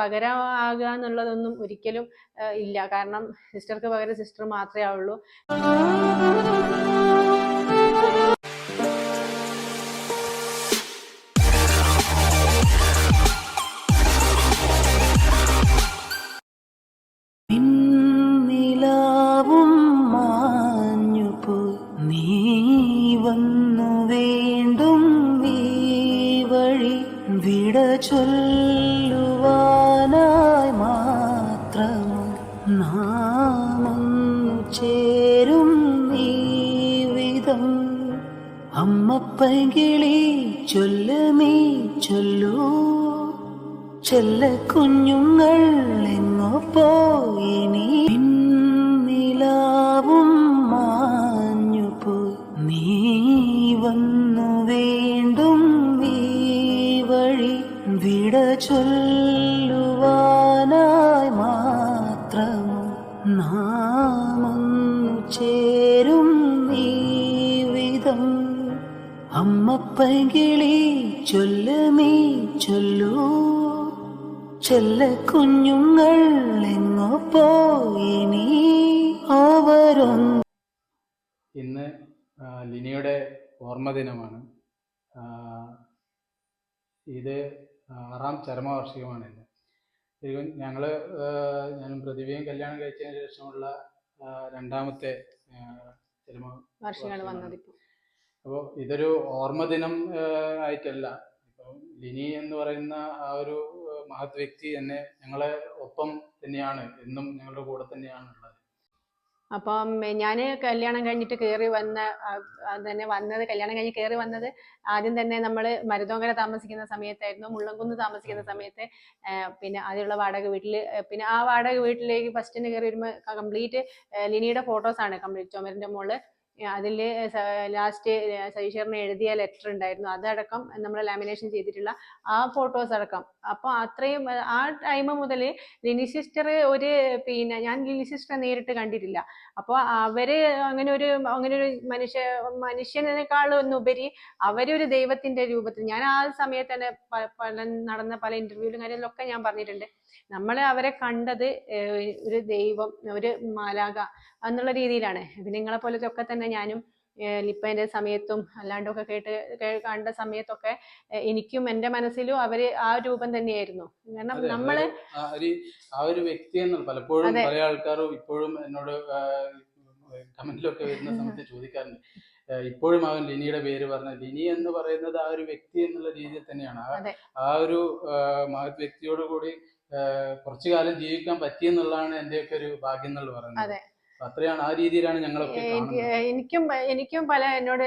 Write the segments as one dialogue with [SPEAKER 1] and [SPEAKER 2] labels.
[SPEAKER 1] പകരമാകുക എന്നുള്ളതൊന്നും ഒരിക്കലും ഇല്ല. കാരണം സിസ്റ്റർക്ക് പകരം സിസ്റ്റർ മാത്രമേ ആവുള്ളൂ.
[SPEAKER 2] നിലാവും അമ്മപ്പകിളി നീ ചൊല്ലൂ. ചെല്ല കുഞ്ഞുങ്ങൾ എങ്ങോ പോയി നീ. നിലാവും മാഞ്ഞുപോയി നീ വന്നു വീണ്ടും ഈ വഴി വിട ചൊല്ലുവാനായി അമ്മപ്പകിളി ചൊല്ലുമീ ചൊല്ലൂ. ചെല്ല കുഞ്ഞുങ്ങൾ എങ്ങോ പോയി നീ അവരൊന്നു.
[SPEAKER 3] ഇന്ന് ലിനിയുടെ ഓർമ്മദിനമാണ്. ഇത് ആറാം ചരമവാർഷികമാണ് ഇന്ന്. ശരിക്കും ഞങ്ങൾ ഞാനും പ്രതിഭയും കല്യാണം കഴിച്ചതിന് ശേഷമുള്ള രണ്ടാമത്തെ ചരമ
[SPEAKER 1] വർഷങ്ങൾ വന്നത് ഇപ്പോൾ
[SPEAKER 3] അപ്പോൾ ഇതൊരു ഓർമ്മ ദിനം ആയിട്ടല്ല. ഇപ്പം ലിനി എന്ന് പറയുന്ന ആ ഒരു മഹത് വ്യക്തി തന്നെ ഞങ്ങളെ ഒപ്പം തന്നെയാണ് എന്നും ഞങ്ങളുടെ കൂടെ തന്നെയാണ് ഉള്ളത്.
[SPEAKER 1] അപ്പം ഞാൻ കല്യാണം കഴിഞ്ഞിട്ട് കയറി വന്ന തന്നെ വന്നത് കല്യാണം കഴിഞ്ഞ് കയറി വന്നത് ആദ്യം തന്നെ നമ്മൾ മരുതോങ്കര താമസിക്കുന്ന സമയത്തായിരുന്നു മുള്ളംകുന്ന് താമസിക്കുന്ന സമയത്ത് പിന്നെ ആദ്യമുള്ള വാടക വീട്ടിൽ പിന്നെ ആ വാടക വീട്ടിലേക്ക് ഫസ്റ്റിന് കയറി വരുമ്പോൾ കംപ്ലീറ്റ് ലിനിയുടെ ഫോട്ടോസാണ് കംപ്ലീറ്റ് ചുമരിന്റെ മുകളിൽ അതിൽ ലാസ്റ്റ് സതീശ്വരന് എഴുതിയ ലെറ്റർ ഉണ്ടായിരുന്നു. അതടക്കം നമ്മൾ ലാമിനേഷൻ ചെയ്തിട്ടുള്ള ആ ഫോട്ടോസ് അടക്കം. അപ്പോൾ അത്രയും ആ, ടൈം മുതൽ ലിനി സിസ്റ്റർ ഒരു പിന്നെ ഞാൻ ലിനി സിസ്റ്ററെ നേരിട്ട് കണ്ടിട്ടില്ല. അപ്പോൾ അവർ അങ്ങനെ ഒരു അങ്ങനെ ഒരു മനുഷ്യ മനുഷ്യനേക്കാളും ഉപരി അവരൊരു ദൈവത്തിന്റെ രൂപത്തിൽ ഞാൻ ആ സമയത്ത് തന്നെ പല നടന്ന പല ഇന്റർവ്യൂവിലും കാര്യങ്ങളിലൊക്കെ ഞാൻ പറഞ്ഞിട്ടുണ്ട്. നമ്മൾ അവരെ കണ്ടത് ഒരു ദൈവം ഒരു മാലാക എന്നുള്ള രീതിയിലാണ്. പിന്നെ നിങ്ങളെ പോലത്തെ ഒക്കെ തന്നെ ഞാനും ഏഹ് ലിപ്പേന്റെ സമയത്തും അല്ലാണ്ടൊക്കെ കേട്ട് കണ്ട സമയത്തൊക്കെ എനിക്കും എന്റെ മനസ്സിലും അവർ ആ രൂപം തന്നെയായിരുന്നു. കാരണം നമ്മൾ
[SPEAKER 3] നമ്മൾ ആ ഒരു വ്യക്തി പലപ്പോഴും പല ആൾക്കാരും ഇപ്പോഴും എന്നോട് കമന്റിലൊക്കെ വരുന്ന സമയത്ത് ചോദിക്കാറുണ്ട്. ഇപ്പോഴും അവൻ ലിനിയുടെ പേര് പറഞ്ഞ ലിനി എന്ന് പറയുന്നത് ആ ഒരു വ്യക്തി എന്നുള്ള രീതിയിൽ തന്നെയാണ്. ആ- ഒരു മഹത് വ്യക്തിയോട് കൂടി കുറച്ചു കാലം ജീവിക്കാൻ പറ്റിയെന്നുള്ളതാണ് എന്റെയൊക്കെ ഒരു ഭാഗ്യം എന്നുള്ളത് പറയുന്നത്. അത്രയാണ് ആ രീതിയിലാണ് ഞങ്ങളൊക്കെ
[SPEAKER 1] എനിക്ക് എനിക്കും പല എന്നോട്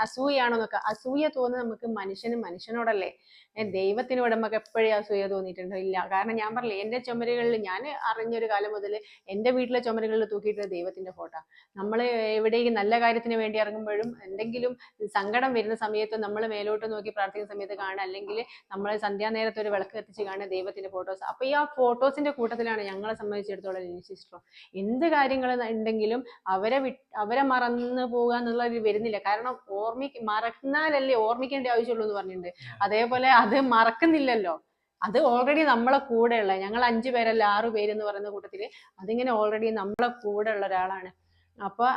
[SPEAKER 1] അസൂയാണോന്നൊക്കെ അസൂയ തോന്നുന്നത് നമുക്ക് മനുഷ്യന് മനുഷ്യനോടല്ലേ? ദൈവത്തിനോട് നമുക്ക് എപ്പോഴും അസൂയ തോന്നിയിട്ടുണ്ടോ? ഇല്ല. കാരണം ഞാൻ പറഞ്ഞില്ലേ എന്റെ ചുമരുകളിൽ ഞാൻ അറിഞ്ഞൊരു കാലം മുതൽ എന്റെ വീട്ടിലെ ചുമരുകളിൽ തൂക്കിയിട്ട് ദൈവത്തിന്റെ ഫോട്ടോ നമ്മൾ എവിടെയെങ്കിലും നല്ല കാര്യത്തിന് വേണ്ടി ഇറങ്ങുമ്പോഴും എന്തെങ്കിലും സങ്കടം വരുന്ന സമയത്ത് നമ്മൾ മേലോട്ട് നോക്കി പ്രാർത്ഥിക്കുന്ന സമയത്ത് കാണുക അല്ലെങ്കിൽ നമ്മൾ സന്ധ്യാനേരത്തെ ഒരു വിളക്ക് കത്തിച്ച് കാണുക ദൈവത്തിന്റെ ഫോട്ടോസ്. അപ്പോൾ ഈ ആ ഫോട്ടോസിന്റെ കൂട്ടത്തിലാണ് ഞങ്ങളെ സംബന്ധിച്ചിടത്തോളം ലിനി സിസ്റ്റർ എന്ത് കാര്യങ്ങൾ ഉണ്ടെങ്കിലും അവരെ വി അവരെ മറന്നു പോകുക എന്നുള്ളത് വരുന്നില്ല. കാരണം ഓർമ്മി മറന്നാലല്ലേ ഓർമ്മിക്കേണ്ട ആവശ്യമുള്ളൂ എന്ന് പറഞ്ഞിട്ടുണ്ട്. അതേപോലെ അത് മറക്കുന്നില്ലല്ലോ. അത് ഓൾറെഡി നമ്മളെ കൂടെയുള്ള ഞങ്ങൾ അഞ്ചു പേരല്ല ആറു പേര് എന്ന് പറയുന്ന കൂട്ടത്തിൽ അതിങ്ങനെ ഓൾറെഡി നമ്മളെ കൂടെ ഉള്ള ഒരാളാണ്. അപ്പോൾ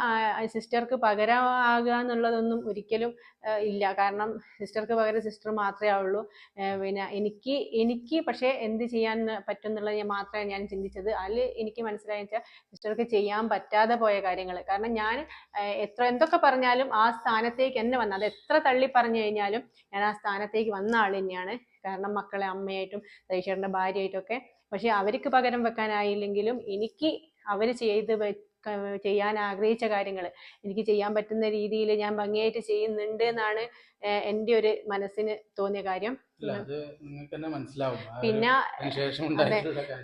[SPEAKER 1] സിസ്റ്റർക്ക് പകരമാകുക എന്നുള്ളതൊന്നും ഒരിക്കലും ഇല്ല. കാരണം സിസ്റ്റർക്ക് പകരം സിസ്റ്റർ മാത്രമേ ആവുള്ളൂ. പിന്നെ എനിക്ക് എനിക്ക് പക്ഷേ എന്ത് ചെയ്യാൻ പറ്റും എന്നുള്ളത് ഞാൻ മാത്രമേ ഞാൻ ചിന്തിച്ചത്. അതിൽ എനിക്ക് മനസ്സിലായി വെച്ചാൽ സിസ്റ്റർക്ക് ചെയ്യാൻ പറ്റാതെ പോയ കാര്യങ്ങൾ കാരണം ഞാൻ എത്ര എന്തൊക്കെ പറഞ്ഞാലും ആ സ്ഥാനത്തേക്ക് എന്നെ വന്ന അത് എത്ര തള്ളി പറഞ്ഞു കഴിഞ്ഞാലും ഞാൻ ആ സ്ഥാനത്തേക്ക് വന്ന ആൾ തന്നെയാണ്. കാരണം മക്കളെ അമ്മയായിട്ടും സൈഷേറിന്റെ ഭാര്യയായിട്ടും ഒക്കെ. പക്ഷേ അവർക്ക് പകരം വെക്കാനായില്ലെങ്കിലും എനിക്ക് അവർ ചെയ്ത് ചെയ്യാൻ ആഗ്രഹിച്ച കാര്യങ്ങൾ. എനിക്ക് ചെയ്യാൻ പറ്റുന്ന രീതിയിൽ ഞാൻ ഭംഗിയായിട്ട് ചെയ്യുന്നുണ്ട് എന്നാണ് എന്റെ ഒരു മനസ്സിന് തോന്നിയ കാര്യം. പിന്നെ.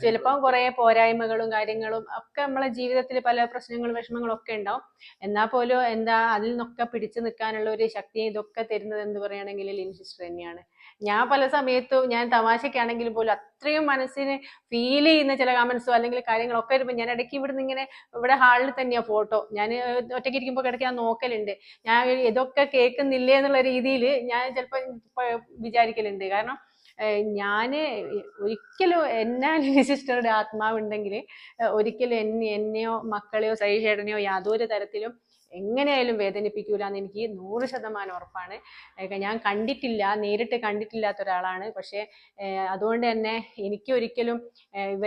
[SPEAKER 1] ചിലപ്പം കുറേ പോരായ്മകളും കാര്യങ്ങളും ഒക്കെ നമ്മളെ ജീവിതത്തിൽ പല പ്രശ്നങ്ങളും വിഷമങ്ങളും ഒക്കെ ഉണ്ടാവും. എന്നാൽ പോലും എന്താ അതിൽ നിന്നൊക്കെ പിടിച്ചു നിൽക്കാനുള്ള ഒരു ശക്തി ഇതൊക്കെ തരുന്നത് എന്ന് പറയുകയാണെങ്കിൽ ലിൻ സിസ്റ്റർ തന്നെയാണ്. ഞാൻ പല സമയത്തും ഞാൻ തമാശക്കാണെങ്കിൽ പോലും അത്രയും മനസ്സിന് ഫീൽ ചെയ്യുന്ന ചില കമന്റ്സോ അല്ലെങ്കിൽ കാര്യങ്ങളൊക്കെ വരുമ്പോൾ ഞാൻ ഇടയ്ക്ക് ഇവിടുന്ന് ഇങ്ങനെ ഇവിടെ ഹാളിൽ തന്നെയാണ് ഫോട്ടോ. ഞാൻ ഒറ്റയ്ക്ക് ഇരിക്കുമ്പോൾ ഇടയ്ക്ക് ഞാൻ നോക്കലുണ്ട്. ഞാൻ ഇതൊക്കെ കേൾക്കുന്നില്ലേ എന്നുള്ള രീതിയിൽ ഞാൻ ചിലപ്പോൾ വിചാരിക്കലുണ്ട്. കാരണം ഞാൻ ഒരിക്കലും എന്നാ സിസ്റ്ററുടെ ആത്മാവുണ്ടെങ്കിൽ ഒരിക്കലും എന്നെ എന്നെയോ മക്കളെയോ സഹിചേട്ടനെയോ യാതൊരു തരത്തിലും എങ്ങനെയായാലും വേദനിപ്പിക്കൂല എന്ന് എനിക്ക് നൂറ് ശതമാനം ഉറപ്പാണ്. ഞാൻ കണ്ടിട്ടില്ല നേരിട്ട് കണ്ടിട്ടില്ലാത്ത ഒരാളാണ്. പക്ഷേ അതുകൊണ്ട് തന്നെ എനിക്ക് ഒരിക്കലും ഇവ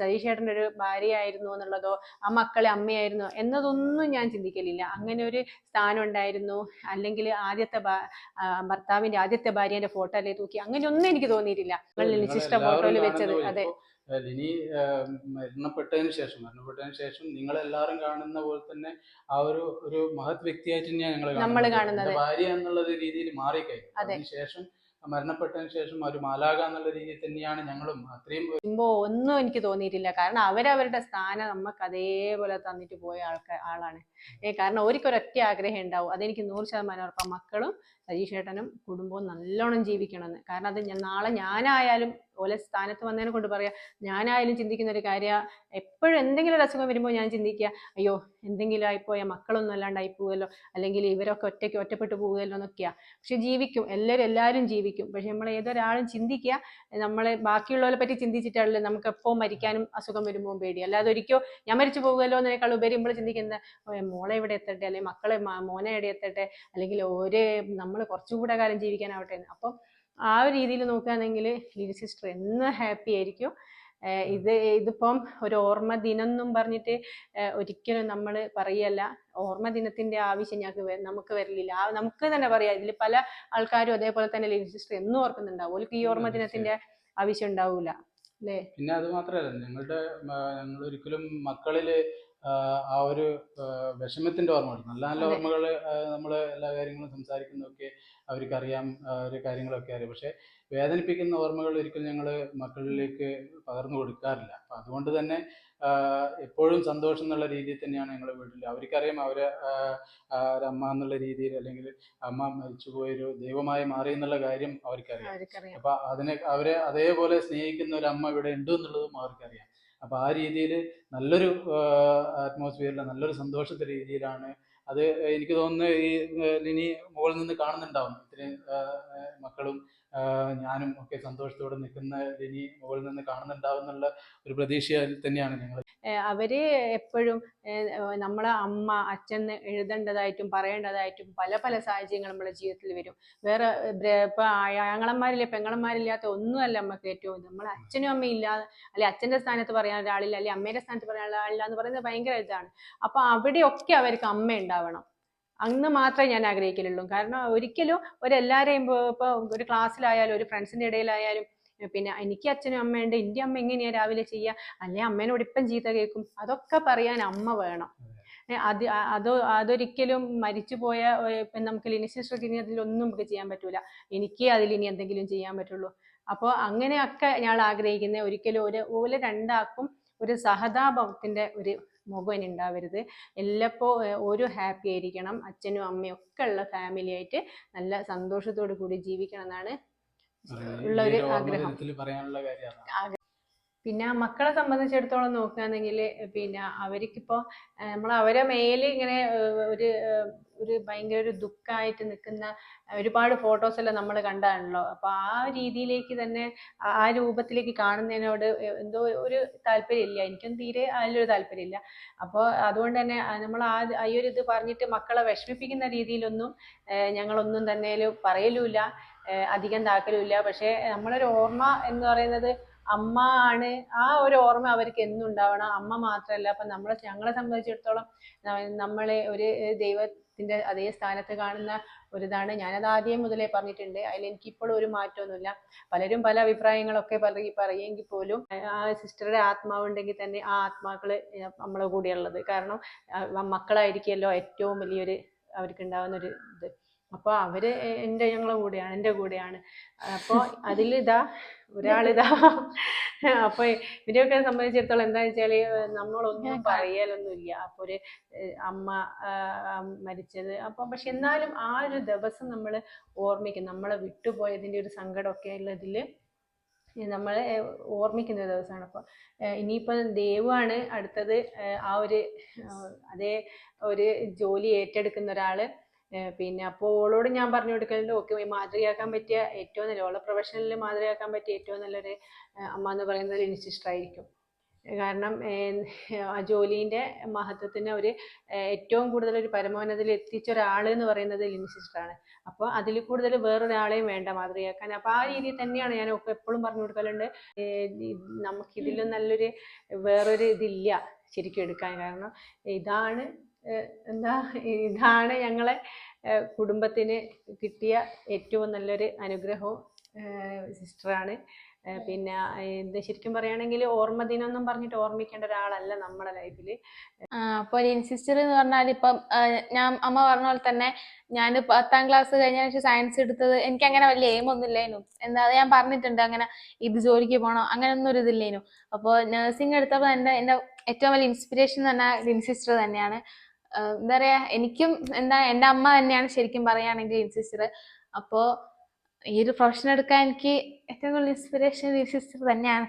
[SPEAKER 1] സതീഷ് ചേട്ടന്റെ ഒരു ഭാര്യയായിരുന്നു എന്നുള്ളതോ ആ മക്കളെ അമ്മയായിരുന്നു എന്നതൊന്നും ഞാൻ ചിന്തിക്കലില്ല. അങ്ങനെ ഒരു സ്ഥാനം ഉണ്ടായിരുന്നു അല്ലെങ്കിൽ ആദ്യത്തെ ഭർത്താവിന്റെ ആദ്യത്തെ ഭാര്യന്റെ ഫോട്ടോ അല്ലേ തൂക്കി അങ്ങനെയൊന്നും എനിക്ക് തോന്നിയിട്ടില്ല. നിങ്ങൾ ഫോട്ടോയിൽ വെച്ചത് അതെ.
[SPEAKER 3] ലിനി മരണപ്പെട്ടതിന് ശേഷം മരണപ്പെട്ടതിന് ശേഷം നിങ്ങൾ എല്ലാവരും കാണുന്ന പോലെ തന്നെ ആ ഒരു ഒരു മഹത് വ്യക്തിയായിട്ട് തന്നെയാണ് ഞങ്ങൾ
[SPEAKER 1] കാണുന്നത്.
[SPEAKER 3] ഭാര്യ എന്നുള്ള രീതിയിൽ മാറിക്കഴിഞ്ഞു.
[SPEAKER 1] അതിനുശേഷം
[SPEAKER 3] അതിന് ശേഷം മരണപ്പെട്ടതിന് ശേഷം ഒരു മാലാക എന്നുള്ള രീതിയിൽ തന്നെയാണ് ഞങ്ങളും അത്രയും
[SPEAKER 1] ഒന്നും എനിക്ക് തോന്നിയിട്ടില്ല. കാരണം അവരവരുടെ സ്ഥാനം നമുക്ക് അതേപോലെ തന്നിട്ട് പോയ ആൾക്കാർ ആളാണ്. കാരണം കാരണം ഒരിക്കൊരൊറ്റ ആഗ്രഹം ഉണ്ടാവും. അതെനിക്ക് നൂറ് ശതമാനം ഉറപ്പാണ് മക്കളും സതീഷ് ഏട്ടനും കുടുംബവും നല്ലോണം ജീവിക്കണമെന്ന്. കാരണം അത് ഞാൻ നാളെ ഞാനായാലും ഓലെ സ്ഥാനത്ത് വന്നതിനെ കൊണ്ട് പറയാം ഞാനായാലും ചിന്തിക്കുന്ന ഒരു കാര്യം. എപ്പോഴും എന്തെങ്കിലും ഒരു അസുഖം വരുമ്പോൾ ഞാൻ ചിന്തിക്കുക അയ്യോ എന്തെങ്കിലും ആയിപ്പോയാൽ മക്കളൊന്നും അല്ലാണ്ടായി പോവുമല്ലോ അല്ലെങ്കിൽ ഇവരൊക്കെ ഒറ്റയ്ക്ക് ഒറ്റപ്പെട്ടു പോവുമല്ലോ എന്നൊക്കെയാ. പക്ഷെ ജീവിക്കും. എല്ലാവരും എല്ലാവരും ജീവിക്കും. പക്ഷെ നമ്മൾ ഏതൊരാളും ചിന്തിക്കുക നമ്മളെ ബാക്കിയുള്ളവരെ പറ്റി ചിന്തിച്ചിട്ടാണല്ലോ നമുക്ക് എപ്പോൾ മരിക്കാനും അസുഖം വരുമ്പോൾ പേടി. അല്ലാതെ ഒരിക്കോ ഞാൻ മരിച്ചു പോകുമല്ലോ എന്നതിനേക്കാൾ ഉപരി നമ്മൾ ചിന്തിക്കുന്നത് മോളെ ഇവിടെ എത്തട്ടെ. അല്ലെങ്കിൽ മക്കളെ മോനെ എവിടെ എത്തട്ടെ. അല്ലെങ്കിൽ ഒരേ നമ്മൾ കുറച്ചുകൂടെ കാലം ജീവിക്കാനാവട്ടെ എന്ന്. അപ്പം ആ ഒരു രീതിയിൽ നോക്കുകയാണെങ്കിൽ ലിലി സിസ്റ്റർ എന്ന് ഹാപ്പി ആയിരിക്കും. ഇത് ഇതിപ്പം ഒരു ഓർമ്മ ദിനം എന്നും പറഞ്ഞിട്ട് ഒരിക്കലും നമ്മൾ പറയല്ല. ഓർമ്മ ദിനത്തിന്റെ ആവശ്യം ഞങ്ങൾക്ക് നമുക്ക് വരലില്ല. ആ നമുക്ക് തന്നെ പറയാം. ഇതിൽ പല ആൾക്കാരും അതേപോലെ തന്നെ ലിലി സിസ്റ്റർ എന്നും ഓർക്കുന്നുണ്ടാവും ഓർക്ക് ഈ ഓർമ്മ ദിനത്തിന്റെ ആവശ്യം ഉണ്ടാവൂല. അല്ലേ?
[SPEAKER 3] പിന്നെ അത് മാത്രമല്ല ഞങ്ങളുടെ ഞങ്ങൾ ഒരിക്കലും മക്കളിൽ ആ, ഒരു വിഷമത്തിന്റെ ഓർമ്മകൾ നല്ല നല്ല. ഓർമ്മകൾ നമ്മൾ എല്ലാ കാര്യങ്ങളും സംസാരിക്കുന്നതൊക്കെ അവർക്കറിയാം അറിയാം ഒരു കാര്യങ്ങളൊക്കെ അറിയാം. പക്ഷെ വേദനിപ്പിക്കുന്ന ഓർമ്മകൾ ഒരിക്കലും ഞങ്ങൾ മക്കളിലേക്ക് പകർന്നു കൊടുക്കാറില്ല. അപ്പം അതുകൊണ്ട് തന്നെ എപ്പോഴും സന്തോഷം എന്നുള്ള രീതിയിൽ തന്നെയാണ് ഞങ്ങളുടെ വീട്ടിൽ അവർക്കറിയാം അവരെ അമ്മ എന്നുള്ള രീതിയിൽ അല്ലെങ്കിൽ അമ്മ മരിച്ചുപോയൊരു ദൈവമായി മാറി എന്നുള്ള കാര്യം അവർക്കറിയാം. അപ്പൊ അതിനെ അവരെ അതേപോലെ സ്നേഹിക്കുന്ന ഒരു അമ്മ ഇവിടെ ഉണ്ട് എന്നുള്ളതും അവർക്കറിയാം. അപ്പൊ ആ രീതിയിൽ നല്ലൊരു അറ്റ്മോസ്ഫിയറിൽ നല്ലൊരു സന്തോഷത്തെ രീതിയിലാണ് അത് എനിക്ക് തോന്നുന്നു ഈ ലിനി മുകളിൽ നിന്ന് കാണുന്നുണ്ടാവും. ഇത്രയും മക്കളും ഞാനും ഒക്കെ സന്തോഷത്തോടെ നിൽക്കുന്ന ഇനി മുകളിൽ നിന്ന് കാണുന്നുണ്ടാവും എന്നുള്ള ഒരു പ്രതീക്ഷയിൽ തന്നെയാണ് ഞങ്ങൾ.
[SPEAKER 1] അവർ എപ്പോഴും നമ്മളെ അമ്മ അച്ഛൻ എഴുതേണ്ടതായിട്ടും പറയേണ്ടതായിട്ടും പല പല സാഹചര്യങ്ങൾ നമ്മുടെ ജീവിതത്തിൽ വരും. വേറെ ഇപ്പൊ ആങ്ങളന്മാരില്ല പെങ്ങളന്മാരില്ലാത്ത ഒന്നുമല്ല നമുക്ക് ഏറ്റവും നമ്മൾ അച്ഛനും അമ്മയും ഇല്ലാതെ അല്ലെ അച്ഛന്റെ സ്ഥാനത്ത് പറയാൻ ഒരാളില്ല അല്ലെ അമ്മയുടെ സ്ഥാനത്ത് പറയാൻ ഒരാളില്ല എന്ന് പറയുന്നത് ഭയങ്കര ഇതാണ്. അപ്പൊ അവിടെയൊക്കെ അവർക്ക് അമ്മ ഉണ്ടാവണം. അന്ന് മാത്രമേ ഞാൻ ആഗ്രഹിക്കലുള്ളൂ. കാരണം ഒരിക്കലും ഒരു എല്ലാവരെയും ഇപ്പൊ ഒരു ക്ലാസ്സിലായാലും ഒരു ഫ്രണ്ട്സിന്റെ ഇടയിലായാലും പിന്നെ എനിക്ക് അച്ഛനും അമ്മയുണ്ട് എന്റെ അമ്മ എങ്ങനെയാ രാവിലെ ചെയ്യുക അല്ലെ അമ്മേനോട് ഇപ്പം ചീത്ത കേൾക്കും. അതൊക്കെ പറയാൻ അമ്മ വേണം. അത്. അത് അതൊരിക്കലും മരിച്ചു പോയ ഇപ്പം നമുക്ക് ലിനിസിസ്റ്റർക്ക് ഇനി അതിലൊന്നും നമുക്ക് ചെയ്യാൻ പറ്റൂല. എനിക്ക് അതിൽ ഇനി എന്തെങ്കിലും ചെയ്യാൻ പറ്റുള്ളൂ. അപ്പോൾ അങ്ങനെയൊക്കെ ഞാൻ ആഗ്രഹിക്കുന്നത് ഒരിക്കലും ഒരു ഓല രണ്ടാക്കും ഒരു സഹതാപത്തിന്റെ ഒരു മുഖം ഉണ്ടാവരുത് എല്ലപ്പോ ഒരു ഹാപ്പി ആയിരിക്കണം. അച്ഛനും അമ്മയും ഒക്കെ ഉള്ള ഫാമിലി ആയിട്ട് നല്ല സന്തോഷത്തോടു കൂടി ജീവിക്കണം എന്നാണ് ഉള്ള ഒരു ആഗ്രഹം. പിന്നെ മക്കളെ സംബന്ധിച്ചിടത്തോളം നോക്കുകയാണെങ്കിൽ പിന്നെ അവർക്കിപ്പോൾ നമ്മൾ അവരെ മേലെ ഇങ്ങനെ ഒരു ഒരു ഭയങ്കര ഒരു ദുഃഖമായിട്ട് നിൽക്കുന്ന ഒരുപാട് ഫോട്ടോസ് എല്ലാം നമ്മൾ കണ്ടാണല്ലോ. അപ്പോൾ ആ രീതിയിലേക്ക് തന്നെ ആ- രൂപത്തിലേക്ക് കാണുന്നതിനോട് എന്തോ ഒരു താല്പര്യമില്ല. എനിക്കും തീരെ അതിലൊരു താല്പര്യമില്ല. അപ്പോൾ അതുകൊണ്ട് തന്നെ നമ്മൾ ആ ഈ ഒരു ഇത് പറഞ്ഞിട്ട് മക്കളെ വിഷമിപ്പിക്കുന്ന രീതിയിലൊന്നും ഞങ്ങളൊന്നും തന്നെ പറയലുമില്ല. അധികം താക്കലുമില്ല. പക്ഷേ നമ്മളൊരു ഓർമ്മ എന്ന് പറയുന്നത് അമ്മ ആണ്. ആ ഒരു ഓർമ്മ അവർക്ക് എന്നും ഉണ്ടാവണം അമ്മ മാത്രമല്ല അപ്പൊ നമ്മളെ ഞങ്ങളെ സംബന്ധിച്ചിടത്തോളം നമ്മളെ ഒരു ദൈവത്തിന്റെ അതേ സ്ഥാനത്ത് കാണുന്ന ഒരിതാണ്. ഞാനത് ആദ്യം മുതലേ പറഞ്ഞിട്ടുണ്ട്. അതിൽ എനിക്ക് ഇപ്പോഴും ഒരു മാറ്റമൊന്നുമില്ല. പലരും പല അഭിപ്രായങ്ങളൊക്കെ പറയും പറയുമെങ്കിൽ പോലും ആ സിസ്റ്ററുടെ ആത്മാവുണ്ടെങ്കിൽ തന്നെ ആ ആത്മാക്കൾ നമ്മളെ കൂടെയുള്ളത് കാരണം മക്കളായിരിക്കുമല്ലോ ഏറ്റവും വലിയൊരു അവർക്ക് ഉണ്ടാവുന്ന ഒരു ഇത്. അപ്പോൾ അവർ എന്റെ ഞങ്ങളെ കൂടെയാണ് എന്റെ കൂടെയാണ്. അപ്പോൾ അതിലിതാ ഒരാളിതാ. അപ്പൊ ഇവരെയൊക്കെ സംബന്ധിച്ചിടത്തോളം എന്താ വെച്ചാൽ നമ്മളൊന്നും പറയലൊന്നുമില്ല. അപ്പൊ ഒരു അമ്മ മരിച്ചത്. അപ്പൊ പക്ഷെ എന്നാലും ആ ഒരു ദിവസം നമ്മൾ ഓർമ്മിക്കും. നമ്മളെ വിട്ടുപോയതിന്റെ ഒരു സങ്കടമൊക്കെ ഉള്ളതിൽ നമ്മളെ ഓർമ്മിക്കുന്ന ഒരു ദിവസമാണ്. അപ്പോൾ ഇനിയിപ്പോൾ ദൈവമാണ് അടുത്തത് ആ ഒരു അതേ ഒരു ജോലി ഏറ്റെടുക്കുന്ന ഒരാൾ ഏഹ് പിന്നെ അപ്പോൾ ഓളോട് ഞാൻ പറഞ്ഞു കൊടുക്കലുണ്ട് ഓക്കെ മാതൃകയാക്കാൻ പറ്റിയ ഏറ്റവും നല്ല ഓളെ പ്രൊഫഷണലിൽ മാതൃകയാക്കാൻ പറ്റിയ ഏറ്റവും നല്ലൊരു അമ്മ എന്ന് പറയുന്നത് സിസ്റ്റർ ആയിരിക്കും. കാരണം ആ ജോലീന്റെ മഹത്വത്തിന് ഒരു ഏറ്റവും കൂടുതൽ ഒരു പരമോന്നതിൽ എത്തിച്ച ഒരാൾ എന്ന് പറയുന്നത് ലിനി സിസ്റ്ററാണ് അപ്പോൾ അതിൽ കൂടുതൽ വേറൊരാളെയും വേണ്ട മാതൃകയാക്കാൻ. അപ്പോൾ ആ രീതിയിൽ തന്നെയാണ് ഞാൻ ഒക്കെ എപ്പോഴും പറഞ്ഞു കൊടുക്കലുണ്ട്. നമുക്കിതിലും നല്ലൊരു വേറൊരു ഇതില്ല ശരിക്കും എടുക്കാൻ കാരണം. ഇതാണ് എന്താ ഇതാണ് ഞങ്ങളെ കുടുംബത്തിന് കിട്ടിയ ഏറ്റവും നല്ലൊരു അനുഗ്രഹവും സിസ്റ്ററാണ്. പിന്നെ ഇത് ശരിക്കും പറയുകയാണെങ്കിൽ ഓർമ്മ ദിനം എന്നും പറഞ്ഞിട്ട് ഓർമ്മിക്കേണ്ട ഒരാളല്ല നമ്മുടെ ലൈഫിൽ.
[SPEAKER 4] അപ്പോൾ അപ്പൊ ലിൻ സിസ്റ്റർ എന്ന് പറഞ്ഞാൽ ഇപ്പം ഞാൻ അമ്മ പറഞ്ഞ പോലെ തന്നെ ഞാൻ പത്താം ക്ലാസ് കഴിഞ്ഞ ശേഷം സയൻസ് എടുത്തത് എനിക്ക് അങ്ങനെ വലിയ എയിം ഒന്നും എന്താ ഞാൻ പറഞ്ഞിട്ടുണ്ട് അങ്ങനെ ഇത് ജോലിക്ക് പോകണം അങ്ങനെ ഒന്നും ഒരു ഇതില്ലേനു അപ്പോൾ നഴ്സിംഗ് എടുത്തപ്പോൾ എന്റെ എന്റെ ഏറ്റവും വലിയ ഇൻസ്പിറേഷൻ എന്ന് പറഞ്ഞാൽ ലിൻ സിസ്റ്റർ തന്നെയാണ്. എന്താ പറയാ എനിക്കും എന്താ എന്റെ അമ്മ തന്നെയാണ് ശരിക്കും പറയുകയാണെങ്കിൽ സിസ്റ്റർ അപ്പോൾ ഈ ഒരു പ്രൊഫഷൻ എടുക്കാൻ എനിക്ക് ഏറ്റവും കൂടുതൽ ഇൻസ്പിറേഷൻ ഈ സിസ്റ്റർ തന്നെയാണ്.